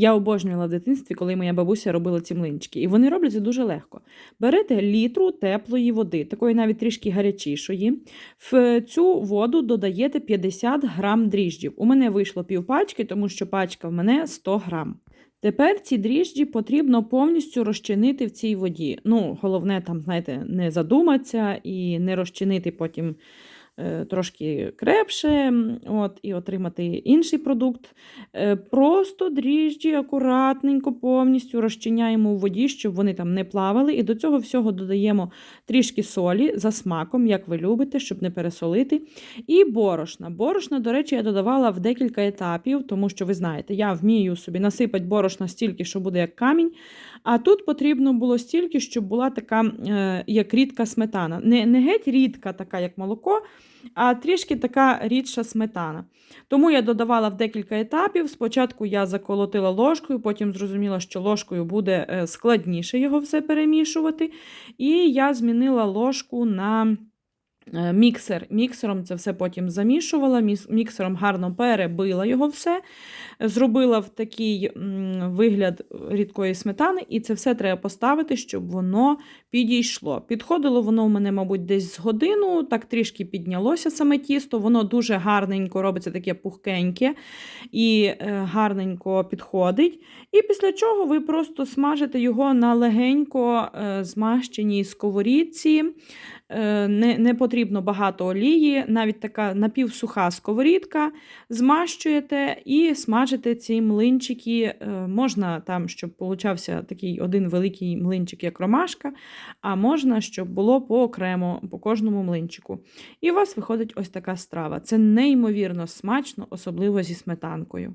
Я обожнювала в дитинстві, коли моя бабуся робила ці млинчики. І вони робляться дуже легко. Берете літру теплої води, такої навіть трішки гарячішої. В цю воду додаєте 50 грам дріжджів. У мене вийшло півпачки, тому що пачка в мене 100 грам. Тепер ці дріжджі потрібно повністю розчинити в цій воді. Ну, головне, там, знаєте, не задуматися і не розчинити потім трошки крепше, от, і отримати інший продукт. Е, Просто дріжджі акуратненько повністю розчиняємо у воді, щоб вони там не плавали. І до цього всього додаємо трішки солі за смаком, як ви любите, щоб не пересолити. І борошна. Борошна, до речі, я додавала в декілька етапів, тому що ви знаєте, я вмію собі насипати борошна стільки, що буде як камінь. А тут потрібно було стільки, щоб була така, е, як рідка сметана. Не, не геть рідка, така, як молоко, а трішки така рідша сметана. Тому я додавала в декілька етапів. Спочатку я заколотила ложкою, потім зрозуміла, що ложкою буде е, складніше його все перемішувати. І я змінила ложку на міксер. Міксером це все потім замішувала, міксером гарно перебила його все, зробила в такий вигляд рідкої сметани, і це все треба поставити, щоб воно підійшло. Підходило воно у мене, мабуть, десь з годину, так трішки піднялося саме тісто, воно дуже гарненько робиться таке пухкеньке і е, гарненько підходить. І після чого ви просто смажите його на легенько е, змащеній сковорідці. Е, Не, не потрібно багато олії, навіть така напівсуха сковорідка. Змащуєте і смажите ці млинчики. Е, Можна там, щоб получався такий один великий млинчик, як ромашка, а можна, щоб було поокремо по кожному млинчику. І у вас виходить ось така страва. Це неймовірно смачно, особливо зі сметанкою.